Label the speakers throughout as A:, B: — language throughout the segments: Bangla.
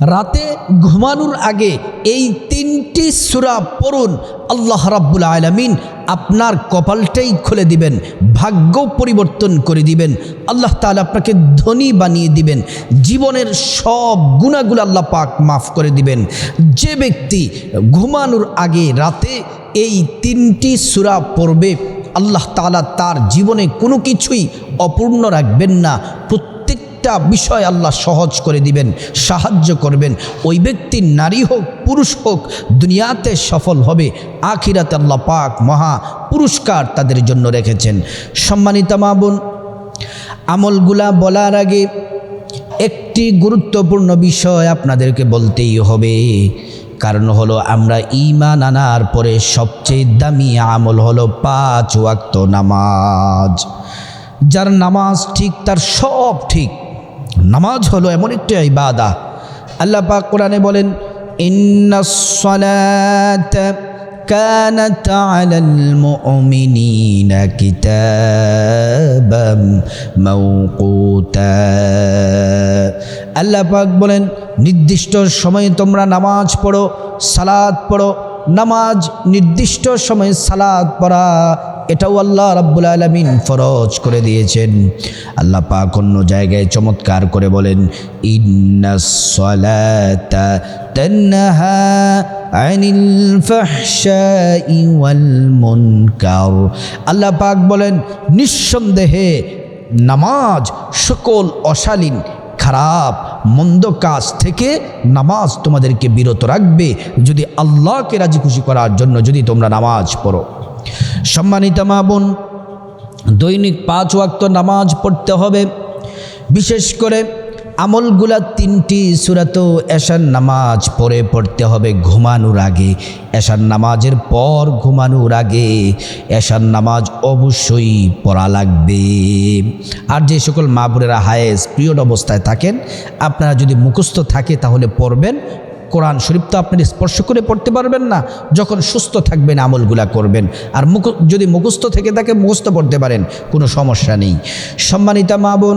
A: রাতে ঘুমানোর আগে এই তিনটি সুরা পড়ুন, আল্লাহ রাব্বুল আলামিন আপনার কপালটাই খুলে দিবেন, ভাগ্য পরিবর্তন করে দিবেন, আল্লাহ তাআলা আপনাকে ধনী বানিয়ে দিবেন, জীবনের সব গুণাগুলো আল্লাহ পাক মাফ করে দিবেন। যে ব্যক্তি ঘুমানোর আগে রাতে এই তিনটি সুরা পড়বে, আল্লাহ তাআলা তার জীবনে কোনো কিছুই অপূর্ণ রাখবেন না প্রত্যেকটা বিষয় আল্লাহ সহজ করে দিবেন, সাহায্য করবেন। ওই ব্যক্তি নারী হোক, পুরুষ হোক, দুনিয়াতে সফল হবে, আখিরাতে আল্লাহ পাক মহা পুরস্কার তাদের জন্য রেখেছেন। সম্মানিত মা বোন, আমলগুলা বলার আগে একটি গুরুত্বপূর্ণ বিষয় আপনাদেরকে বলতেই হবে। কারণ হলো, আমরা ইমান আনার পরে সবচেয়ে দামি আমল হলো পাঁচ ওয়াক্ত নামাজ। যার নামাজ ঠিক, তার সব ঠিক। নামাজ হলো এমন একটি ইবাদা আল্লাহ পাক কোরআনে বলেন ইন্নাস كانت على المؤمنين كتابا موقوتا আল্লাহ পাক বলেন নির্দিষ্ট সময়ে তোমরা নামাজ পড়ো সালাদ পড়ো নামাজ, নির্দিষ্ট সময়ে সালাদ পড়া, এটাও আল্লাহ রাব্বুল আলমিন ফরজ করে দিয়েছেন। আল্লাহ পাক অন্য জায়গায় চমৎকার করে বলেন আল্লাহ পাক বলেন, নিঃসন্দেহে নামাজ সকল অশালীন খারাপ, মন্দ কাজ থেকে নামাজ তোমাদেরকে বিরত রাখবে। যদি আল্লাহকে রাজি খুশি করার জন্য যদি তোমরা নামাজ পড়ো। সম্মানিত মা বোন, দৈনিক পাঁচ ওয়াক্ত নামাজ পড়তে হবে। বিশেষ করে আমলগুলা তিনটি সুরাত এশার নামাজ পড়ে পড়তে হবে ঘুমানোর আগে। এশার নামাজের পর ঘুমানোর আগে এশার নামাজ অবশ্যই পড়া লাগবে। আর যে সকল মা বোনেরা হায়েস পিরিয়ড অবস্থায় থাকেন, আপনারা যদি মুখস্থ থাকে তাহলে পড়বেন। কোরআন শরীফ তো আপনি স্পর্শ করে পড়তে পারবেন না, যখন সুস্থ থাকবেন আমলগুলা করবেন। আর মুখ যদি মুখস্থ থেকে থাকে, মুখস্থ পড়তে পারেন, কোনো সমস্যা নেই। সম্মানিতা মা বোন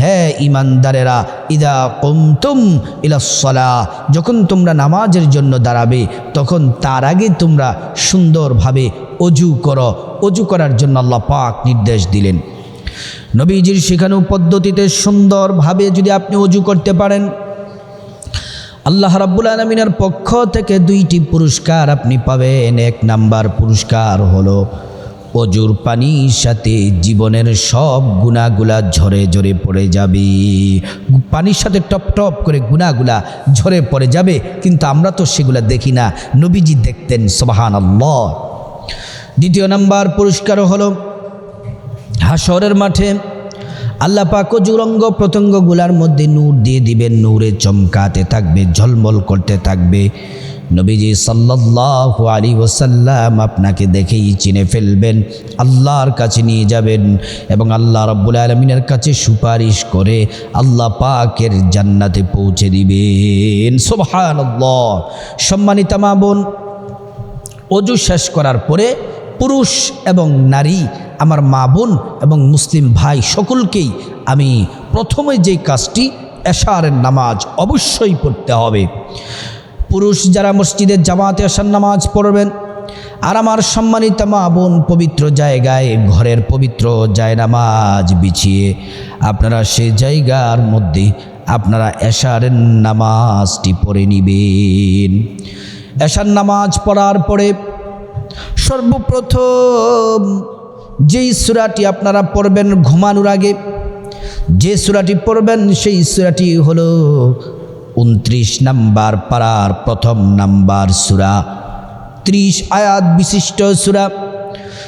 A: হে ঈমানদারেরা, ইদা কুমতুম ইলাস-সালাহ যখন তোমরা নামাজের জন্য দাঁড়াবে, তখন তার আগে তোমরা সুন্দরভাবে অজু করো। অজু করার জন্য আল্লাহ পাক নির্দেশ দিলেন। নবীজির শেখানো পদ্ধতিতে সুন্দরভাবে যদি আপনি অজু করতে পারেন, আল্লাহ রাব্বুল আলমিনের পক্ষ থেকে দুইটি পুরস্কার আপনি পাবেন। এক নাম্বার পুরস্কার হলো অজুর পানির সাথে জীবনের সব গুণাগুলা ঝরে ঝরে পড়ে যাবে। পানির সাথে টপ টপ করে গুণাগুলা ঝরে পড়ে যাবে, কিন্তু আমরা তো সেগুলা দেখি না। নবীজি দেখতেন সবাহান দ্বিতীয় নাম্বার পুরস্কার হলো হাসরের মাঠে। আল্লাহ পাক জুরঙ্গ প্রত্যঙ্গগুলার মধ্যে নূর দিয়ে দিবেন, নূরে চমকাতে থাকবে, ঝলমল করতে থাকবে। নবীজি সাল্লাল্লাহু আলী ওসাল্লাম আপনাকে দেখেই চিনে ফেলবেন, আল্লাহর কাছে নিয়ে যাবেন এবং আল্লাহ রব্বুল আলমিনের কাছে সুপারিশ করে আল্লাহ পাকের জান্নাতে পৌঁছে দিবেন। সোভান সম্মানিত মা বোন, অজু শেষ করার পরে পুরুষ এবং নারী, আমার মা বোন এবং মুসলিম ভাই সকলকেই আমি প্রথমে যে কাজটি এশারের নামাজ অবশ্যই পড়তে হবে। পুরুষ যারা মসজিদের জামাতে আসার নামাজ পড়বেন, আর আমার সম্মানিত মা বোন পবিত্র জায়গায়, ঘরের পবিত্র যায় নামাজ বিছিয়ে আপনারা সে জায়গার মধ্যে আপনারা এশারের নামাজটি পড়ে নিবেন। এশার নামাজ পড়ার পরে সর্বপ্রথম যেই সুরাটি আপনারা পড়বেন ঘুমানোর আগে, যে সুরাটি পড়বেন সেই সুরাটি হলো উনত্রিশ নাম্বার পাড়ার প্রথম নাম্বার সুরা। ত্রিশ আয়াত বিশিষ্ট সুরা।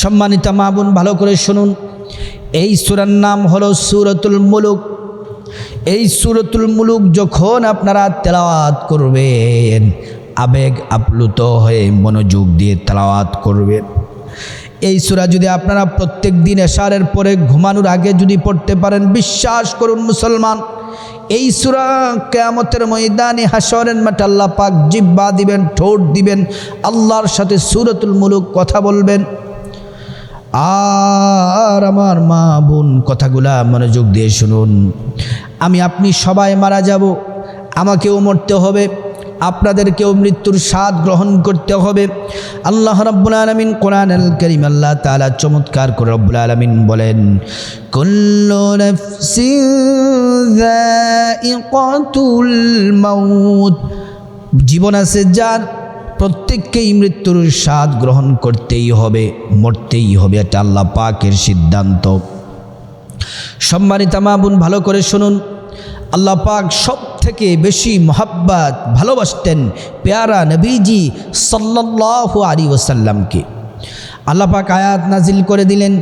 A: সম্মানিত মা বোন, ভালো করে শুনুন। এই সুরার নাম হলো সুরতুল মুলুক। এই সুরতুল মুলুক যখন আপনারা তেলাওয়াত করবেন, আবেগ আপ্লুত হয়ে মনোযোগ দিয়ে তেলাওয়াত করবেন। এই সুরা যদি আপনারা প্রত্যেক দিন এশারের পরে ঘুমানোর আগে যদি পড়তে পারেন, বিশ্বাস করুন মুসলমান, এই সুরা কেয়ামতের ময়দানে হাসরের মাঠে পাক জিব্বা দিবেন, ঠোঁট দিবেন, আল্লাহর সাথে সুরতুল মুলুক কথা বলবেন। আর আমার মা বোন কথাগুলা মনোযোগ দিয়ে শুনুন। আমি আপনি সবাই মারা যাব, আমাকেও মরতে হবে, আপনাদেরকেও মৃত্যুর স্বাদ গ্রহণ করতে হবে। আল্লাহ রব্বুল আলমিন কোরআন আল করিম আল্লাহ তালা চমৎকার করে রব্বুল আলমিন বলেন জীবন আছে যার প্রত্যেককেই মৃত্যুর স্বাদ গ্রহণ করতেই হবে, মরতেই হবে, এটা আল্লাহ পাকের সিদ্ধান্ত। সম্মানিত মা বোন, ভালো করে শুনুন। আল্লাহ পাক সব থেকে বেশি মহাব্বাত ভালোবাসতেন পেয়ারা নবীজি সাল্লাল্লাহু আলী ওসাল্লামকে আল্লাহ পাক আয়াত নাজিল করে দিলেন,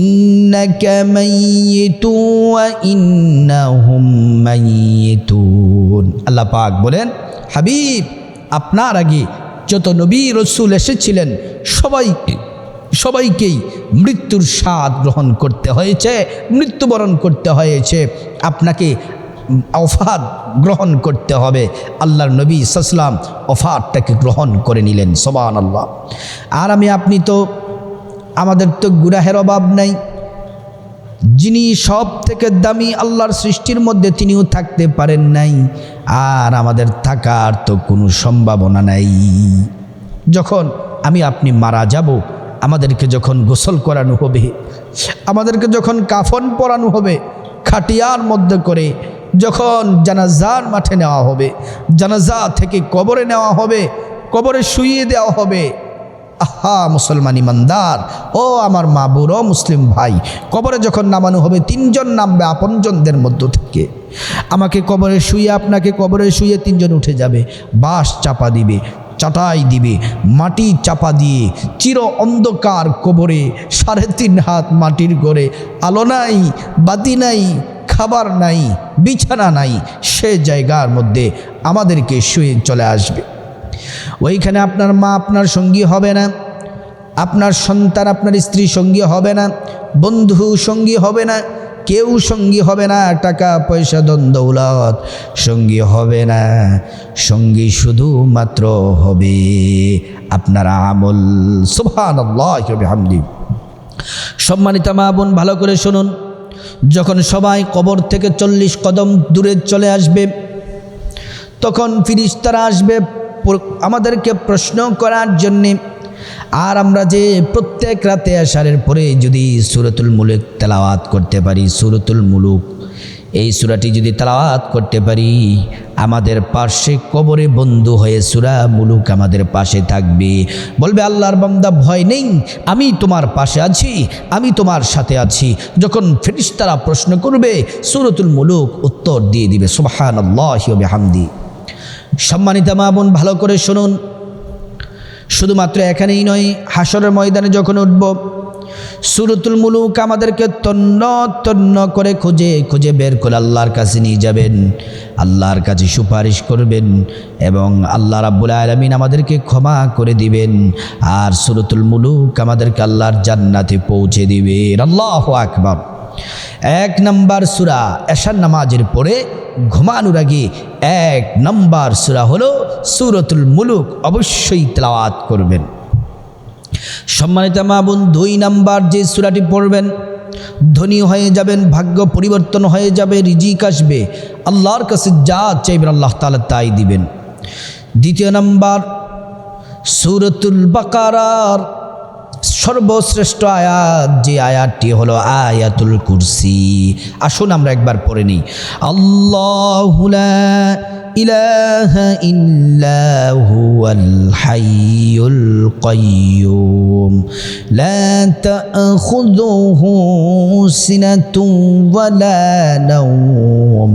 A: ইন্নাকা মাইয়িতু ওয়া ইন্নাহুম মাইয়িতুন। বলেন, হাবিব, আপনার আগে যত নবী রসুল এসেছিলেন সবাইকে সবাইকেই মৃত্যুর স্বাদ গ্রহণ করতে হয়েছে, মৃত্যুবরণ করতে হয়েছে। আপনাকে অফাদ গ্রহণ করতে হবে। আল্লাহর নবী সাসলাম অফারটাকে গ্রহণ করে নিলেন সবান আল্লাহ আর আমি, আপনি তো আমাদের তো গুরাহের অভাব নাই। যিনি সব থেকে দামি আল্লাহর সৃষ্টির মধ্যে তিনিও থাকতে পারেন নাই, আর আমাদের থাকার তো কোনো সম্ভাবনা নাই। যখন আমি আপনি মারা যাব, আমাদেরকে যখন গোসল করানো হবে, আমাদেরকে যখন কাফন পরানো হবে, খাটিয়ার মধ্যে করে যখন জানাজার মাঠে নেওয়া হবে, জানাজা থেকে কবরে নেওয়া হবে, কবরে শুইয়ে দেওয়া হবে আহা, মুসলমান ইমানদার। ও আমার মা বুড়ো মুসলিম ভাই, কবরে যখন নামানো হবে, তিনজন নামবে আপনজনদের মধ্য থেকে। আমাকে কবরে শুয়ে আপনাকে কবরে শুয়ে তিনজন উঠে যাবে। বাঁশ চাপা দিবে, চাটাই দিবে, মাটি চাপা দিয়ে চির অন্ধকার কবরে সাড়ে তিন হাত মাটির করে আলো নাই, বাতি নাই, খাবার নাই, বিছানা নাই, সে জায়গার মধ্যে আমাদেরকে শুয়ে চলে আসবে। ওইখানে আপনার মা আপনার সঙ্গী হবে না, আপনার সন্তান আপনার স্ত্রী সঙ্গী হবে না, বন্ধু সঙ্গী হবে না, কেউ সঙ্গী হবে না, টাকা পয়সা দ্বন্দ্বৌলত সঙ্গী হবে না, সঙ্গী শুধুমাত্র হবে আপনার আমল। হামদি সম্মানিত মা বোন, ভালো করে শুনুন। যখন সবাই কবর থেকে চল্লিশ কদম দূরে চলে আসবে, তখন ফিরিস্তারা আসবে আমাদেরকে প্রশ্ন করার জন্যে আর আমরা যে প্রত্যেক রাতে আসারের পরে যদি সুরতুল মুলুক তেলাওয়াত করতে পারি, সুরতুল মুলুক, এই সুরাটি যদি তেলাওয়াত করতে পারি, আমাদের পাশে কবরে বন্ধু হয়ে সুরা মুলুক আমাদের পাশে থাকবে। বলবে, আল্লাহর বান্দা, ভয় নেই। আমি তোমার পাশে আছি, আমি তোমার সাথে আছি। যখন ফেরিস্তারা প্রশ্ন করবে, সুরতুল মুলুক উত্তর দিয়ে দিবে সুবাহান আল্লাহ হামদি সম্মানিত মা বোন, ভালো করে শুনুন। শুধুমাত্র এখানেই নয় হাসরের ময়দানে যখন উঠব, সুরতুল মুলুক আমাদেরকে তন্ন তন্ন করে খুঁজে খুঁজে বের করে আল্লাহর কাছে নিয়ে যাবেন, আল্লাহর কাছে সুপারিশ করবেন এবং আল্লাহ রাব্বুল আলমিন আমাদেরকে ক্ষমা করে দিবেন আর সুরতুল মুলুক আমাদেরকে আল্লাহর জান্নাতে পৌঁছে দিবেন। আল্লাহ আকবাব এক নম্বর সুরা এশার নামাজের পরে ঘুমানোর আগে এক নম্বর সুরা হলো সুরতুল মুলুক, অবশ্যই তেলাওয়াত করবেন। সম্মানিত মাবুন দুই নাম্বার যে সুরাটি পড়বেন, ধনী হয়ে যাবেন, ভাগ্য পরিবর্তন হয়ে যাবে, রিজিক আসবে, আল্লাহর কাছে যা চাইবেন আল্লাহ তালা তাই দিবেন। দ্বিতীয় নাম্বার, সুরতুল বাকারার সর্বশ্রেষ্ঠ আয়াত যে আয়াতটি হলো আয়াতুল কুরসি আসুন আমরা একবার পড়ে নিই আল্লাহ إله إلا هو الحي القيوم لا تأخذه سنة ولا نوم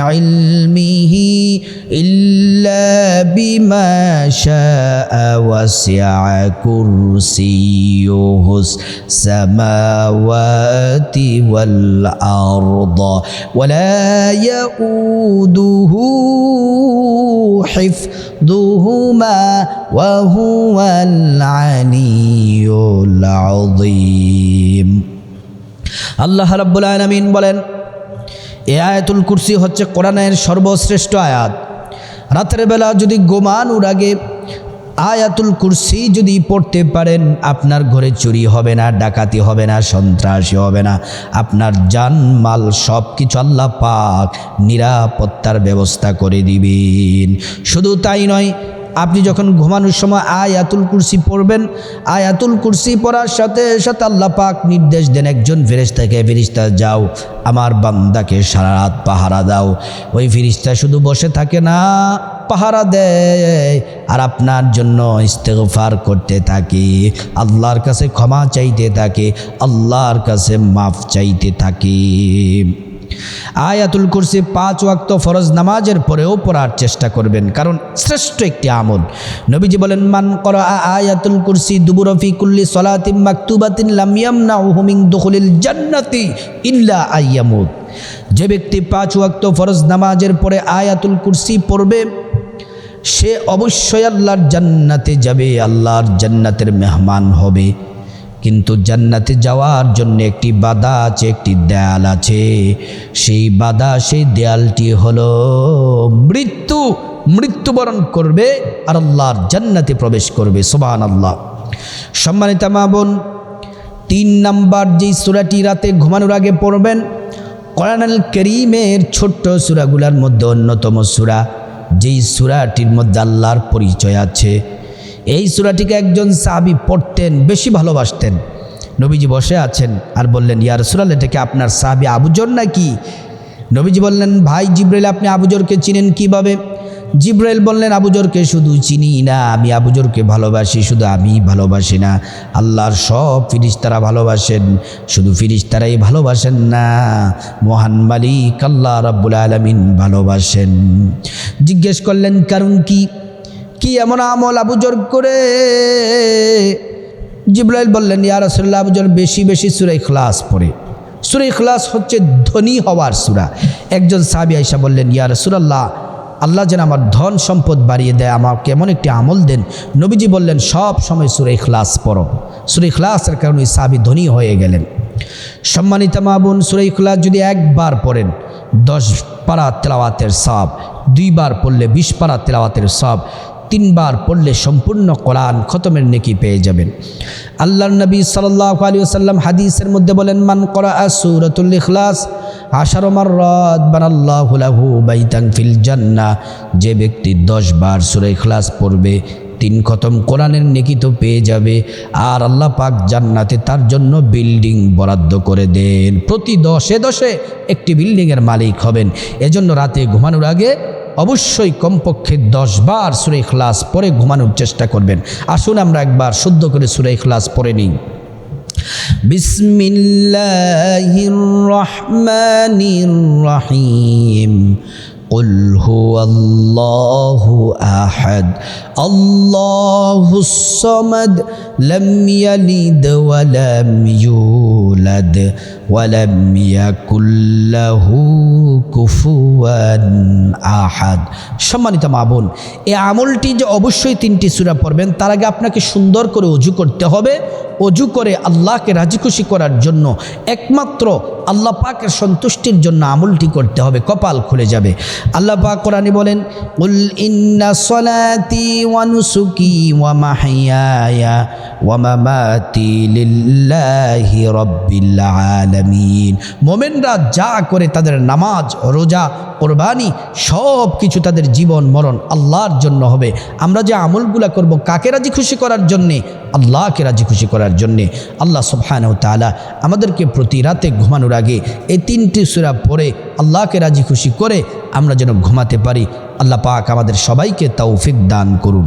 A: علمه إلا بما شاء وسع كرسيه السماوات والأرض ولا يؤوده حفظهما وهو العلي العظيم আল্লাহ রাব্বুল আলামিন বলেন এই আয়াতুল কুরসি হচ্ছে কোরআনের সর্বশ্রেষ্ঠ আয়াত। রাতের বেলা যদি গোমানুর আগে আয়াতুল কুরসি যদি পড়তে পারেন, আপনার ঘরে চুরি হবে না, ডাকাতি হবে না, সন্ত্রাসী হবে না। আপনার জান, মাল সব কিছু আল্লাহ পাক নিরাপত্তার ব্যবস্থা করে দিবেন। শুধু তাই নয় আপনি যখন ঘুমানোর সময় আয়াতুল কুরসি পড়বেন, আয়াতুল কুরসি পড়ার সাথে সাথে আল্লাহ পাক নির্দেশ দেন, একজন ফেরিস্তাকে ফেরিস্তা যাও, আমার বান্দাকে সারা রাত পাহারা দাও। ওই ফিরিস্তা শুধু বসে থাকে না, পাহারা দেয়। আর আপনার জন্য ইস্তেগফার করতে থাকে, আল্লাহর কাছে ক্ষমা চাইতে থাকে, আল্লাহর কাছে মাফ চাইতে থাকে। আয়াতুল কুরসি পাঁচ ওয়াক্ত ফরজ নামাজের পরেও পড়ার চেষ্টা করবেন। কারণ শ্রেষ্ঠ একটি আমল। নবীজি বলেন, মান কর আয়াতুল কুরসি দুবুরফি কুল্লি সলাতিম মাকতুবাতিন লামিয়াম না হুমিং দখলিল জান্নাতি ইল্লা আইয়ামুদ যে ব্যক্তি পাঁচ ওয়াক্ত ফরজ নামাজের পরে আয়াতুল কুরসি পড়বে, সে অবশ্যই আল্লাহর জান্নাতে যাবে, আল্লাহর জান্নাতের মেহমান হবে। কিন্তু জান্নাতে যাওয়ার জন্য একটি বাধা আছে, একটি দেয়াল আছে। সেই বাধা, সেই দেয়ালটি হলো মৃত্যু। মৃত্যুবরণ করবে আর আল্লাহর জান্নাতে প্রবেশ করবে সোবান আল্লাহ সম্মানিতা মা বোন, তিন নাম্বার যেই সুরাটি রাতে ঘুমানোর আগে পড়বেন, কোরআনাল করিমের ছোট্ট সুরাগুলার মধ্যে অন্যতম সুরা, যেই সুরাটির মধ্যে আল্লাহর পরিচয় আছে। এই সুরাটিকে একজন সাহাবি পড়তেন, বেশি ভালোবাসতেন। নবীজি বসে আছেন আর বললেন ইয়ার সুরাল এটাকে আপনার সাহাবি আবুজর নাকি? নবীজি বললেন, ভাই জিব্রাইল, আপনি আবুজরকে চিনেন কীভাবে? জিব্রাইল বললেন, আবুজরকে শুধু চিনি না, আমি আবুজরকে ভালোবাসি, শুধু আমি ভালোবাসি না। আল্লাহর সব ফিরিস্তারা ভালোবাসেন, শুধু ফিরিস্তারাই ভালোবাসেন না, মহান মালিক আল্লাহ রাব্বুল আলমিন ভালোবাসেন। জিজ্ঞেস করলেন, কারণ কি? কি এমন আমল আবুজর করে? জিব্রাইল বললেন, ইয়া রাসূলুল্লাহ আবুজর বেশি বেশি সুরাই খ্লাস পড়ে। সুরাই খ্লাস হচ্ছে ধনী হওয়ার সুরা। একজন সাহাবী আয়েশা বললেন, ইয়া রাসূলুল্লাহ, আল্লাহ যেন আমার ধন সম্পদ বাড়িয়ে দেয়, আমাকে এমন একটি আমল দেন। নবীজি বললেন, সব সময় সুরে খ্লাস পড়ো। সুরে খ্লাসের কারণে সাবি ধনী হয়ে গেলেন। সম্মানিত মাবুন সুরে খ্লাস যদি একবার পড়েন, দশ পারা তেলাওয়াতের সব দুইবার পড়লে বিশ পারা তেলাওয়াতের সব তিনবার পড়লে সম্পূর্ণ কোরআন খতমের নেকি পেয়ে যাবেন। আল্লাহর নবী সাল্লাহ আলী সাল্লাম হাদিসের মধ্যে বলেন, মান করা সুরতুল ইখলাস, আশার মাররাত বানাল্লাহু লাহু বাইতান ফিল জান্নাহ। যে ব্যক্তি দশ বার সূরা ইখলাস পড়বে, তিন খতম কোরআনের নেকি তো পেয়ে যাবে। আর আল্লাহ পাক জান্নাতে তার জন্য বিল্ডিং বরাদ্দ করে দেন। প্রতি দশে দশে একটি বিল্ডিংয়ের মালিক হবেন। এজন্য রাতে ঘুমানোর আগে অবশ্যই কমপক্ষে দশ বার সুরে ইখলাস পরে ঘুমানোর চেষ্টা করবেন আসুন আমরা একবার শুদ্ধ করে সুরে ইখলাস পরে নিই بسم الله الرحمن الرحيم قل هو الله احد الله الصمد لم يلد ولم يولد ولم يكن له كفوا আহাদ সম্মানিত মা বোন, এই আমলটি যে অবশ্যই তিনটি সুরা পড়বেন, তার আগে আপনাকে সুন্দর করে অজু করতে হবে। অজু করে আল্লাহকে রাজি খুশি করার জন্য একমাত্র আল্লাহ পাকের সন্তুষ্টির জন্য আমলটি করতে হবে, কপাল খুলে যাবে। আল্লাহ পাক কোরআনে বলেন, উল ইন্না সলাতি ওয়া নুসুকি ওয়া মাহিয়ায়া ওয়া মামাতি লিল্লাহি রাব্বিল আলামিন। আলামিন মোমেনরা যা করে তাদের নামাজ, রোজা, কোরবানি সব কিছু তাদের জীবন মরণ আল্লাহর জন্য হবে। আমরা যে আমলগুলা করব কাকে রাজি খুশি করার জন্যে? আল্লাহকে রাজি খুশি করার জন্যে। আল্লাহ সুবহানাহু তাআলা আমাদেরকে প্রতি রাতে ঘুমানোর আগে এই তিনটি সূরা পড়ে আল্লাহকে রাজি খুশি করে আমরা যেন ঘুমাতে পারি। আল্লাহ পাক আমাদের সবাইকে তৌফিক দান করুন।